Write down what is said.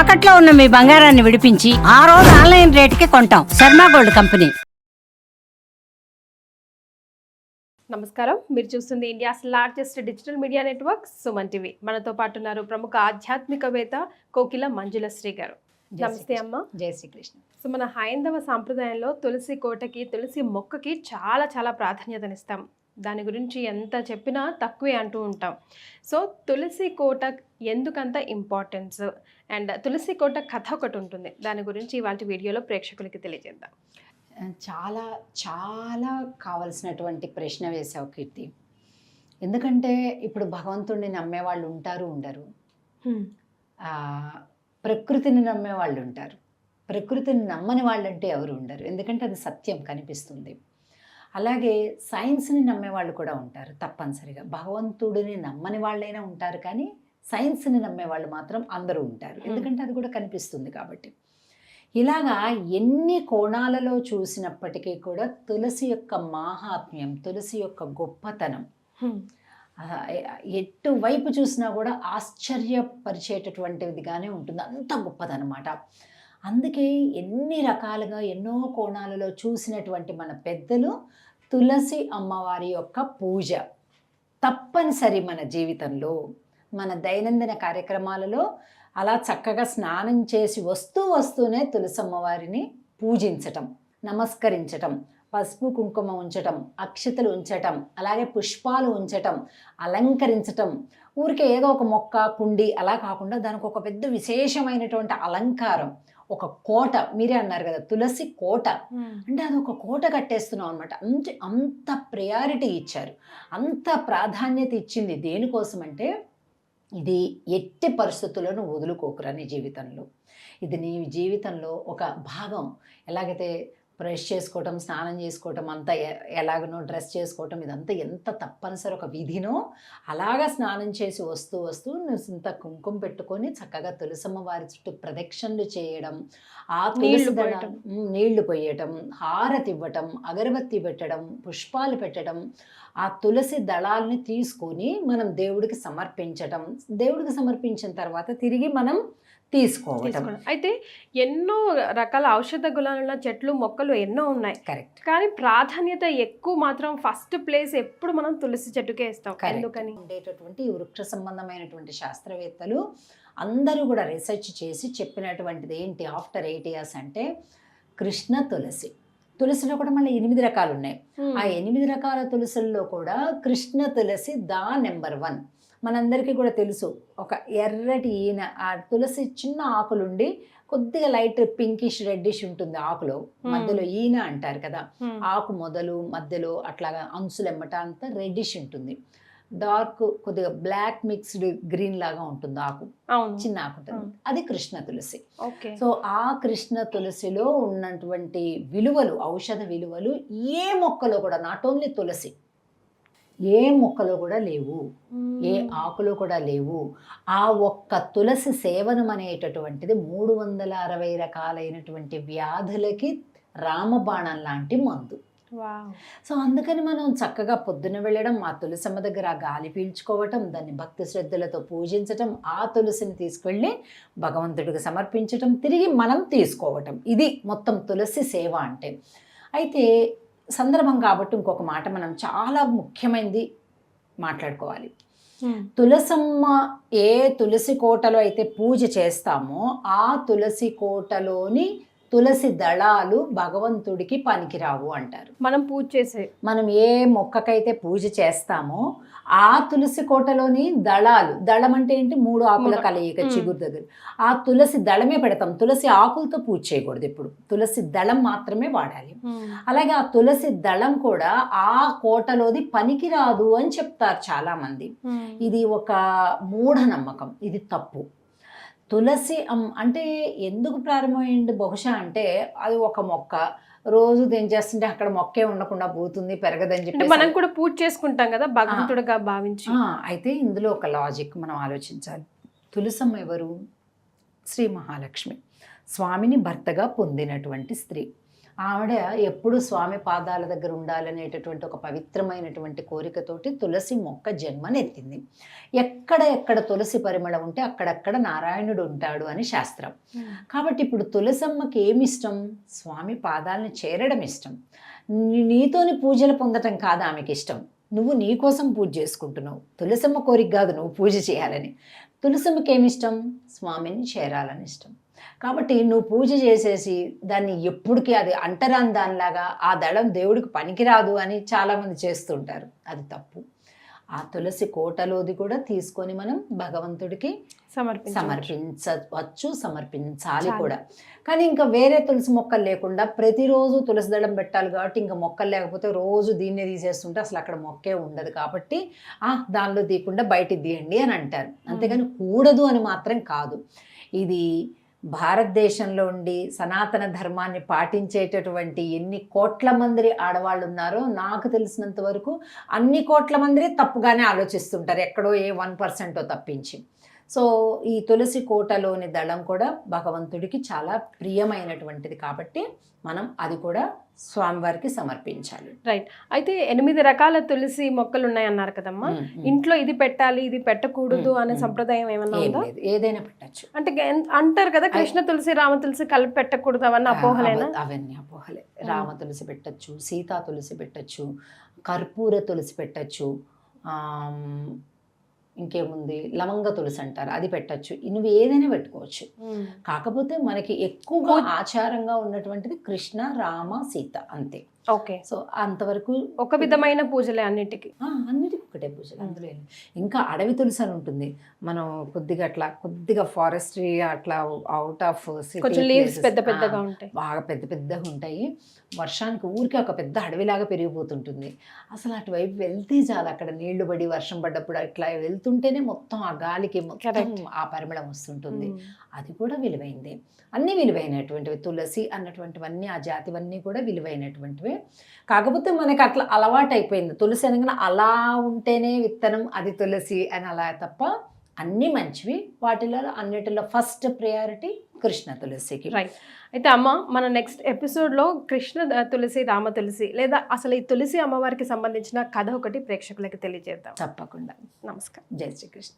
తాకట్లో ఉన్న మీ బంగారాన్ని విడిపించి ఆ రోజు ఆన్లైన్ రేటుకి కొంటాం. Sharma gold company. నమస్కారం. మీరు చూస్తుంది India's largest digital media network Suman TV. మనతో పాటు ఉన్నారు ప్రముఖ ఆధ్యాత్మికవేత్త కోకిల మంజుల శ్రీ గారు. నమస్తే అమ్మ. జై శ్రీకృష్ణ సో మన హైందవ సాంప్రదాయంలో తులసి కోటకి తులసి మొక్కకి చాలా చాలా ప్రాధాన్యతనిస్తాం. దాని గురించి ఎంత చెప్పినా తక్కువే అంటూ ఉంటాం. సో తులసి కోట ఎందుకంత ఇంపార్టెన్స్? అండ్ తులసి కోట కథ ఒకటి ఉంటుంది. దాని గురించి ఇవాళ వీడియోలో ప్రేక్షకులకి తెలియజేద్దాం. చాలా చాలా కావలసినటువంటి ప్రశ్న వేశావు కీర్తి. ఎందుకంటే ఇప్పుడు భగవంతుడిని నమ్మే వాళ్ళు ఉంటారు ఉండరు. ప్రకృతిని నమ్మే వాళ్ళు ఉంటారు. ప్రకృతిని నమ్మని వాళ్ళంటే ఎవరు ఉండరు. ఎందుకంటే అది సత్యం కనిపిస్తుంది. అలాగే సైన్స్ని నమ్మే వాళ్ళు కూడా ఉంటారు తప్పనిసరిగా. భగవంతుడిని నమ్మని వాళ్ళైనా ఉంటారు కానీ సైన్స్ని నమ్మే వాళ్ళు మాత్రం అందరూ ఉంటారు. ఎందుకంటే అది కూడా కనిపిస్తుంది కాబట్టి. ఇలాగా ఎన్ని కోణాలలో చూసినప్పటికీ కూడా తులసి యొక్క మాహాత్మ్యం తులసి యొక్క గొప్పతనం ఎటువైపు చూసినా కూడా ఆశ్చర్యపరిచేటటువంటిదిగానే ఉంటుంది. అంత గొప్పదనమాట. అందుకే ఎన్ని రకాలుగా ఎన్నో కోణాలలో చూసినటువంటి మన పెద్దలు తులసి అమ్మవారి యొక్క పూజ తప్పనిసరి మన జీవితంలో మన దైనందిన కార్యక్రమాలలో అలా చక్కగా స్నానం చేసి వస్తూ వస్తూనే తులసి అమ్మవారిని పూజించటం నమస్కరించటం పసుపు కుంకుమ ఉంచటం అక్షతలు ఉంచటం అలాగే పుష్పాలు ఉంచటం అలంకరించటం. ఊరికే ఏదో ఒక మొక్క కుండి అలా కాకుండా దానికి ఒక పెద్ద విశేషమైనటువంటి అలంకారం. ఒక కోట మీరే అన్నారు కదా తులసి కోట. అంటే అది ఒక కోట కట్టేస్తున్నాం అనమాట అంత అంత ప్రయారిటీ ఇచ్చారు. అంత ప్రాధాన్యత ఇచ్చింది దేనికోసం అంటే ఇది ఎట్టి పరిస్థితుల్లోనూ వదులుకోకురా నీ జీవితంలో. ఇది నీ జీవితంలో ఒక భాగం. ఎలాగైతే బ్రష్ చేసుకోవటం స్నానం చేసుకోవటం అంతా ఎలాగనో డ్రెస్ చేసుకోవటం ఇదంతా ఎంత తప్పనిసరి ఒక విధినో అలాగా స్నానం చేసి వస్తూ వస్తూ ఇంత కుంకుమ పెట్టుకొని చక్కగా తులసమ్మ వారి చుట్టూ ప్రదక్షిణలు చేయడం ఆ నీళ్ళు నీళ్ళు పోయటం హారతి ఇవ్వటం అగరబత్తి పెట్టడం పుష్పాలు పెట్టడం ఆ తులసి దళాల్ని తీసుకొని మనం దేవుడికి సమర్పించటం. దేవుడికి సమర్పించిన తర్వాత తిరిగి మనం తీసుకోవటం. తీసుకోవడం. అయితే ఎన్నో రకాల ఔషధ గుణాలున్న చెట్లు మొక్కలు ఎన్నో ఉన్నాయి. కరెక్ట్. కానీ ప్రాధాన్యత ఎక్కువ మాత్రం ఫస్ట్ ప్లేస్ ఎప్పుడు మనం తులసి చెట్టుకే ఇస్తాం. ఎందుకని? ఉండేటటువంటి వృక్ష సంబంధమైనటువంటి శాస్త్రవేత్తలు అందరూ కూడా రీసెర్చ్ చేసి చెప్పినటువంటిది ఏంటి? ఆఫ్టర్ ఎయిట్ ఇయర్స్ అంటే కృష్ణ తులసి. తులసిలో కూడా మళ్ళీ ఎనిమిది రకాలు ఉన్నాయి ఆ ఎనిమిది రకాల తులసుల్లో కూడా కృష్ణ తులసి దా నెంబర్ వన్. మనందరికీ కూడా తెలుసు. ఒక ఎర్రటి ఈన ఆ తులసి చిన్న ఆకులుండి కొద్దిగా లైట్ పింకిష్ రెడ్డిష్ ఉంటుంది ఆకులో. మధ్యలో ఈన అంటారు కదా. ఆకు మొదలు మధ్యలో అట్లాగా అంచులు ఎమ్మట అంతా రెడ్డిష్ ఉంటుంది. డార్క్ కొద్దిగా బ్లాక్ మిక్స్డ్ గ్రీన్ లాగా ఉంటుంది ఆకు. చిన్న ఆకు ఉంటుంది. అది కృష్ణ తులసి. ఓకే. సో ఆ కృష్ణ తులసిలో ఉన్నటువంటి విలువలు ఔషధ విలువలు ఏ మొక్కలో కూడా నాట్ ఓన్లీ తులసి ఏ మొక్కలో కూడా లేవు. ఏ ఆకులో కూడా లేవు. ఆ ఒక్క తులసి సేవనం అనేటటువంటిది మూడు వందల అరవై రకాలైనటువంటి వ్యాధులకి రామబాణం లాంటి మందు. సో అందుకని మనం చక్కగా పొద్దున వెళ్ళడం ఆ తులసమ్మ దగ్గర ఆ గాలి పీల్చుకోవటం దాన్ని భక్తి శ్రద్ధలతో పూజించటం ఆ తులసిని తీసుకెళ్ళి భగవంతుడికి సమర్పించటం తిరిగి మనం తీసుకోవటం. ఇది మొత్తం తులసి సేవ అంటే. అయితే సందర్భం కాబట్టి ఇంకొక మాట మనం చాలా ముఖ్యమైనది మాట్లాడుకోవాలి. తులసమ్మ ఏ తులసి కోటలో అయితే పూజ చేస్తామో ఆ తులసి కోటలోని తులసి దళాలు భగవంతుడికి పనికిరావు అంటారు. మనం పూజ చేసే మనం ఏ మొక్కకైతే పూజ చేస్తామో ఆ తులసి కోటలోని దళాలు దళం అంటే ఏంటి? మూడు ఆకుల. కలయిక. చిగురు దగ్గర. ఆ తులసి దళమే పెడతాం. తులసి ఆకులతో పూజ చేయకూడదు ఇప్పుడు తులసి దళం మాత్రమే వాడాలి. అలాగే ఆ తులసి దళం కూడా ఆ కోటలోది పనికిరాదు అని చెప్తారు చాలా మంది ఇది ఒక మూఢనమ్మకం. ఇది తప్పు. తులసి అంటే ఎందుకు ప్రారంభమైంది? బహుశా అంటే అది ఒక మొక్క. రోజు చేస్తుంటే అక్కడ మొక్కే ఉండకుండా పోతుంది పెరగదని చెప్పి మనం కూడా పూజ చేసుకుంటాం కదా భగవంతుడిగా భావించి. అయితే ఇందులో ఒక లాజిక్ మనం ఆలోచించాలి. తులసమ్మ ఎవరు? శ్రీ మహాలక్ష్మి. స్వామిని భర్తగా పొందినటువంటి స్త్రీ. ఆవిడ ఎప్పుడు స్వామి పాదాల దగ్గర ఉండాలనేటటువంటి ఒక పవిత్రమైనటువంటి కోరికతోటి తులసి మొక్క జన్మనెత్తింది. ఎక్కడ ఎక్కడ తులసి పరిమళం ఉంటే అక్కడక్కడ నారాయణుడు ఉంటాడు అని శాస్త్రం. కాబట్టి ఇప్పుడు తులసమ్మకి ఏమి ఇష్టం? స్వామి పాదాలను చేరడం ఇష్టం. నీతోని పూజలు పొందటం కాదు ఆమెకి ఇష్టం. నువ్వు నీ కోసం పూజ చేసుకుంటున్నావు. తులసమ్మ కోరిక కాదు నువ్వు పూజ చేయాలని. తులసమ్మకి ఏమి ఇష్టం? స్వామిని చేరాలని ఇష్టం. కాబట్టి నువ్వు పూజ చేసేసి దాన్ని ఎప్పటికీ అది అంటరాని దానిలాగా ఆ దళం దేవుడికి పనికిరాదు అని చాలామంది చేస్తుంటారు. అది తప్పు. ఆ తులసి కోటలోది కూడా తీసుకొని మనం భగవంతుడికి సమర్పించ సమర్పించవచ్చు సమర్పించాలి చాలు. కూడా. కానీ ఇంకా వేరే తులసి మొక్కలు లేకుండా ప్రతిరోజు తులసి దళం పెట్టాలి కాబట్టి ఇంకా మొక్కలు లేకపోతే రోజు దీన్నే తీసేస్తుంటే అసలు అక్కడ మొక్కే ఉండదు కాబట్టి ఆ దానిలో తీయకుండా బయటికి తీయండి అని అంటారు. అంతేగాని కూడదు అని మాత్రం కాదు. ఇది భారతదేశంలో ఉండి సనాతన ధర్మాన్ని పాటించేటటువంటి ఎన్ని కోట్ల మంది ఆడవాళ్ళు ఉన్నారో నాకు తెలిసినంత వరకు అన్ని కోట్ల మంది తప్పుగానే ఆలోచిస్తుంటారు. ఎక్కడో ఏ వన్ పర్సెంటో తప్పించి. సో ఈ తులసి కోటలోని దళం కూడా భగవంతుడికి చాలా ప్రియమైనటువంటిది కాబట్టి మనం అది కూడా స్వామివారికి సమర్పించాలి. అయితే ఎనిమిది రకాల తులసి మొక్కలు ఉన్నాయన్నారు కదమ్మా. ఇంట్లో ఇది పెట్టాలి ఇది పెట్టకూడదు అనే. సంప్రదాయం ఏమన్నా ఉందా? ఏదైనా పెట్టచ్చు. అంటే అంటారు కదా కృష్ణ తులసి రామ తులసి కలిపి పెట్టకూడదు అవన్నీ అపోహలేనా? అవన్నీ అపోహలే. రామ తులసి పెట్టచ్చు సీతా తులసి పెట్టచ్చు కర్పూర తులసి పెట్టచ్చు ఇంకేముంది? లవంగ తులసి అంటారు. అది పెట్టచ్చు. నువ్వు ఏదైనా పెట్టుకోవచ్చు. కాకపోతే మనకి ఎక్కువగా ఆచారంగా ఉన్నటువంటిది కృష్ణ రామ సీత అంతే. ఓకే. సో అంతవరకు ఒక విధమైన పూజలే అన్నిటికీ. అన్నిటికీ ఒకటే పూజలు అందులో. ఇంకా అడవి తులసి అని ఉంటుంది. మనం కొద్దిగా అట్లా కొద్దిగా ఫారెస్ట్రీ అట్లా అవుట్ ఆఫ్ కొంచెం లీవ్స్ పెద్ద పెద్దగా ఉంటాయి. బాగా పెద్ద పెద్దగా ఉంటాయి. వర్షానికి ఊరికే ఒక పెద్ద అడవిలాగా పెరిగిపోతుంటుంది. అసలు అటువైపు వెళ్తే చాలు అక్కడ నీళ్ళు పడి వర్షం పడ్డప్పుడు అట్లా వెళ్తుంటేనే మొత్తం ఆ గాలికి మొత్తం. ఆ పరిమళం వస్తుంటుంది. ఉమ్. అది కూడా విలువైందే. అన్నీ విలువైనటువంటివి. తులసి అన్నటువంటివన్నీ ఆ జాతివన్నీ కూడా విలువైనటువంటివే. కాకపోతే మనకి అట్లా అలవాటు అయిపోయింది తులసి అనగానే అలా ఉంటేనే విత్తనం అది తులసి అని అలా తప్ప అన్నీ మంచివి. వాటిలో అన్నిటిలో ఫస్ట్ ప్రయారిటీ కృష్ణ తులసికి. రైట్ అయితే అమ్మ మన నెక్స్ట్ ఎపిసోడ్లో కృష్ణ తులసి రామ తులసి లేదా అసలు ఈ తులసి అమ్మవారికి సంబంధించిన కథ ఒకటి ప్రేక్షకులకి తెలియజేద్దాం. తప్పకుండా. నమస్కారం. జై శ్రీకృష్ణ.